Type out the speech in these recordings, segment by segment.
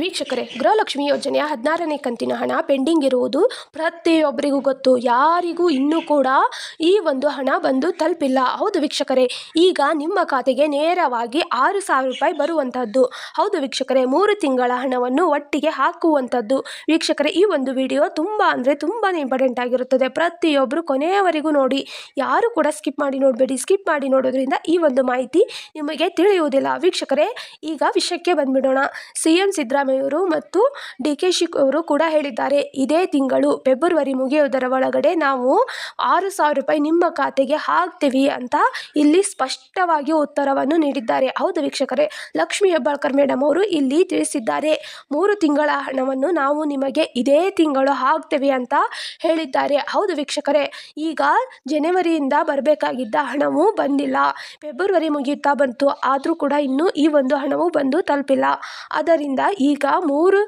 ವೀಕ್ಷಕರೇ, ಗೃಹಲಕ್ಷ್ಮಿ ಯೋಜನೆಯ ಹದಿನಾರನೇ ಕಂತಿನ ಹಣ ಪೆಂಡಿಂಗ್ ಇರುವುದು ಪ್ರತಿಯೊಬ್ಬರಿಗೂ ಗೊತ್ತು. ಯಾರಿಗೂ ಇನ್ನೂ ಕೂಡ ಈ ಒಂದು ಹಣ ಬಂದು ತಲುಪಿಲ್ಲ. ಹೌದು ವೀಕ್ಷಕರೇ, ಈಗ ನಿಮ್ಮ ಖಾತೆಗೆ ನೇರವಾಗಿ ಆರು ಸಾವಿರ ರೂಪಾಯಿ ಬರುವಂಥದ್ದು ಹೌದು ವೀಕ್ಷಕರೇ, ಮೂರು ತಿಂಗಳ ಹಣವನ್ನು ಒಟ್ಟಿಗೆ ಹಾಕುವಂಥದ್ದು ವೀಕ್ಷಕರೇ, ಈ ಒಂದು ವಿಡಿಯೋ ತುಂಬ ಅಂದರೆ ತುಂಬಾ ಇಂಪಾರ್ಟೆಂಟ್ ಆಗಿರುತ್ತದೆ. ಪ್ರತಿಯೊಬ್ಬರು ಕೊನೆಯವರೆಗೂ ನೋಡಿ. ಯಾರು ಕೂಡ ಸ್ಕಿಪ್ ಮಾಡಿ ನೋಡಬೇಡಿ. ಸ್ಕಿಪ್ ಮಾಡಿ ನೋಡೋದ್ರಿಂದ ಈ ಒಂದು ಮಾಹಿತಿ ನಿಮಗೆ ತಿಳಿಯುವುದಿಲ್ಲ. ವೀಕ್ಷಕರೇ, ಈಗ ವಿಷಯಕ್ಕೆ ಬಂದ್ಬಿಡೋಣ. ಸಿ ಎಂ ಸಿದ್ದರಾಮಯ್ಯವರು ಮತ್ತು ಡಿ ಕೆ ಶಿ ಅವರು ಕೂಡ ಹೇಳಿದ್ದಾರೆ. ಇದೇ ತಿಂಗಳು ಫೆಬ್ರವರಿ ಮುಗಿಯುವುದರ ಒಳಗಡೆ ನಾವು ಆರು ಸಾವಿರ ರೂಪಾಯಿ ನಿಮ್ಮ ಖಾತೆಗೆ ಹಾಕ್ತೀವಿ ಅಂತ ಇಲ್ಲಿ ಸ್ಪಷ್ಟವಾಗಿ ಉತ್ತರವನ್ನು ನೀಡಿದ್ದಾರೆ. ಹೌದು ವೀಕ್ಷಕರೇ, ಲಕ್ಷ್ಮಿ ಹೆಬ್ಬಾಳ್ಕರ್ ಮೇಡಮ್ ಅವರು ಇಲ್ಲಿ ತಿಳಿಸಿದ್ದಾರೆ. ಮೂರು ತಿಂಗಳ ಹಣವನ್ನು ನಾವು ನಿಮಗೆ ಇದೇ ತಿಂಗಳು ಹಾಕ್ತೇವೆ ಅಂತ ಹೇಳಿದ್ದಾರೆ. ಹೌದು ವೀಕ್ಷಕರೇ, ಈಗ ಜನವರಿಯಿಂದ ಬರಬೇಕಾಗಿದ್ದ ಹಣವೂ ಬಂದಿಲ್ಲ. ಫೆಬ್ರವರಿ ಮುಗಿಯುತ್ತಾ ಬಂತು, ಆದರೂ ಕೂಡ ಇನ್ನೂ ಈ ಒಂದು ಹಣವು ಬಂದು ತಲುಪಿಲ್ಲ. ಅದರಿಂದ ಈಗ ಮೂರು,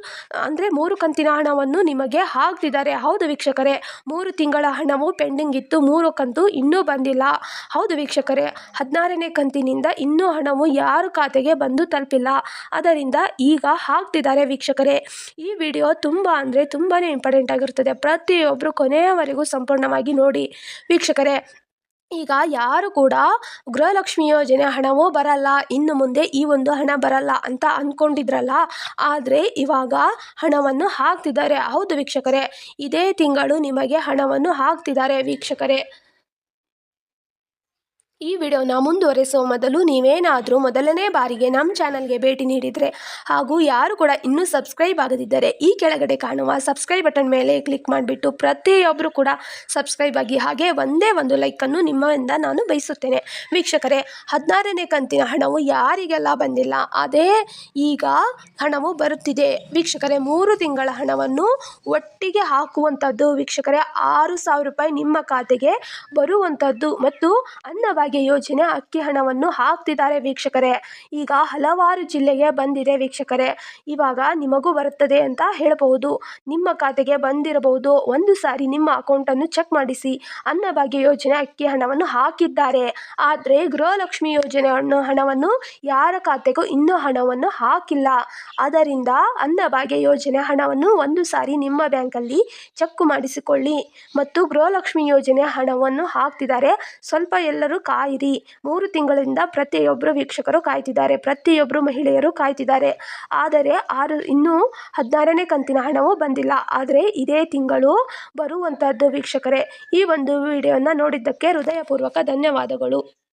ಅಂದರೆ ಮೂರು ಕಂತಿನ ಹಣವನ್ನು ನಿಮಗೆ ಹಾಕ್ತಿದ್ದಾರೆ. ಹೌದು ವೀಕ್ಷಕರೇ, ಮೂರು ತಿಂಗಳ ಹಣವು ಪೆಂಡಿಂಗ್ ಇತ್ತು, ಮೂರು ಕಂತು ಇನ್ನೂ ಬಂದಿಲ್ಲ. ಹೌದು ವೀಕ್ಷಕರೇ, ಹದಿನಾರನೇ ಕಂತಿನಿಂದ ಇನ್ನೂ ಹಣವು ಯಾರು ಖಾತೆಗೆ ಬಂದು ತಲುಪಿಲ್ಲ. ಅದರಿಂದ ಈಗ ಹಾಕ್ತಿದ್ದಾರೆ ವೀಕ್ಷಕರೇ. ಈ ವಿಡಿಯೋ ತುಂಬ ಅಂದರೆ ತುಂಬಾ ಇಂಪಾರ್ಟೆಂಟ್ ಆಗಿರುತ್ತದೆ. ಪ್ರತಿಯೊಬ್ಬರು ಕೊನೆಯವರೆಗೂ ಸಂಪೂರ್ಣವಾಗಿ ನೋಡಿ. ವೀಕ್ಷಕರೇ ಈಗ ಯಾರು ಕೂಡ ಗೃಹಲಕ್ಷ್ಮಿ ಯೋಜನೆ ಹಣವೂ ಬರಲ್ಲ, ಇನ್ನು ಮುಂದೆ ಈ ಒಂದು ಹಣ ಬರಲ್ಲ ಅಂತ ಅಂದ್ಕೊಂಡಿದ್ರಲ್ಲ ಆದರೆ ಇವಾಗ ಹಣವನ್ನು ಹಾಕ್ತಿದ್ದಾರೆ. ಹೌದು ವೀಕ್ಷಕರೇ, ಇದೇ ತಿಂಗಳು ನಿಮಗೆ ಹಣವನ್ನು ಹಾಕ್ತಿದ್ದಾರೆ ವೀಕ್ಷಕರೇ. ಈ ವಿಡಿಯೋನ ಮುಂದುವರೆಸುವ ಮೊದಲು ನೀವೇನಾದರೂ ಮೊದಲನೇ ಬಾರಿಗೆ ನಮ್ಮ ಚಾನಲ್ಗೆ ಭೇಟಿ ನೀಡಿದರೆ ಹಾಗೂ ಯಾರು ಕೂಡ ಇನ್ನೂ ಸಬ್ಸ್ಕ್ರೈಬ್ ಆಗದಿದ್ದರೆ ಈ ಕೆಳಗಡೆ ಕಾಣುವ ಸಬ್ಸ್ಕ್ರೈಬ್ ಬಟನ್ ಮೇಲೆ ಕ್ಲಿಕ್ ಮಾಡಿಬಿಟ್ಟು ಪ್ರತಿಯೊಬ್ಬರು ಕೂಡ ಸಬ್ಸ್ಕ್ರೈಬ್ ಆಗಿ ಹಾಗೆ ಒಂದೇ ಒಂದು ಲೈಕನ್ನು ನಿಮ್ಮಿಂದ ನಾನು ಬಯಸುತ್ತೇನೆ. ವೀಕ್ಷಕರೇ, ಹದಿನಾರನೇ ಕಂತಿನ ಹಣವು ಯಾರಿಗೆಲ್ಲ ಬಂದಿಲ್ಲ, ಅದೇ ಈಗ ಹಣವು ಬರುತ್ತಿದೆ. ವೀಕ್ಷಕರೇ, ಮೂರು ತಿಂಗಳ ಹಣವನ್ನು ಒಟ್ಟಿಗೆ ಹಾಕುವಂಥದ್ದು ವೀಕ್ಷಕರೇ, ಆರು ಸಾವಿರ ರೂಪಾಯಿ ನಿಮ್ಮ ಖಾತೆಗೆ ಬರುವಂಥದ್ದು ಮತ್ತು ಅನ್ನಭಾಗ್ಯ ಯೋಜನೆ ಅಕ್ಕಿ ಹಣವನ್ನು ಹಾಕ್ತಿದ್ದಾರೆ ವೀಕ್ಷಕರೇ. ಈಗ ಹಲವಾರು ಜಿಲ್ಲೆಗೆ ಬಂದಿದೆ ವೀಕ್ಷಕರೇ. ಇವಾಗ ನಿಮಗೂ ಬರುತ್ತದೆ ಅಂತ ಹೇಳಬಹುದು. ನಿಮ್ಮ ಖಾತೆಗೆ ಬಂದಿರಬಹುದು. ಒಂದು ಸಾರಿ ನಿಮ್ಮ ಅಕೌಂಟನ್ನು ಚೆಕ್ ಮಾಡಿಸಿ. ಅನ್ನಭಾಗ್ಯ ಯೋಜನೆ ಅಕ್ಕಿ ಹಣವನ್ನು ಹಾಕಿದ್ದಾರೆ. ಆದರೆ ಗೃಹಲಕ್ಷ್ಮಿ ಯೋಜನೆ ಹಣವನ್ನು ಯಾರ ಖಾತೆಗೂ ಇನ್ನೂ ಹಣವನ್ನು ಹಾಕಿಲ್ಲ. ಅದರಿಂದ ಅನ್ನಭಾಗ್ಯ ಯೋಜನೆ ಹಣವನ್ನು ಒಂದು ಸಾರಿ ನಿಮ್ಮ ಬ್ಯಾಂಕಲ್ಲಿ ಚೆಕ್ ಮಾಡಿಸಿಕೊಳ್ಳಿ. ಮತ್ತು ಗೃಹಲಕ್ಷ್ಮಿ ಯೋಜನೆ ಹಣವನ್ನು ಹಾಕ್ತಿದ್ದಾರೆ. ಸ್ವಲ್ಪ ಎಲ್ಲರೂ ಕಾಯಿರಿ. ಮೂರು ತಿಂಗಳಿಂದ ಪ್ರತಿಯೊಬ್ಬರು ವೀಕ್ಷಕರು ಕಾಯ್ತಿದ್ದಾರೆ. ಪ್ರತಿಯೊಬ್ಬರು ಮಹಿಳೆಯರು ಕಾಯ್ತಿದ್ದಾರೆ. ಆದರೆ ಆರು, ಇನ್ನೂ ಹದಿನಾರನೇ ಕಂತಿನ ಹಣವು ಬಂದಿಲ್ಲ. ಆದರೆ ಇದೇ ತಿಂಗಳು ಬರುವಂತಹದ್ದು ವೀಕ್ಷಕರೇ. ಈ ಒಂದು ವಿಡಿಯೋನ ನೋಡಿದ್ದಕ್ಕೆ ಹೃದಯಪೂರ್ವಕ ಧನ್ಯವಾದಗಳು.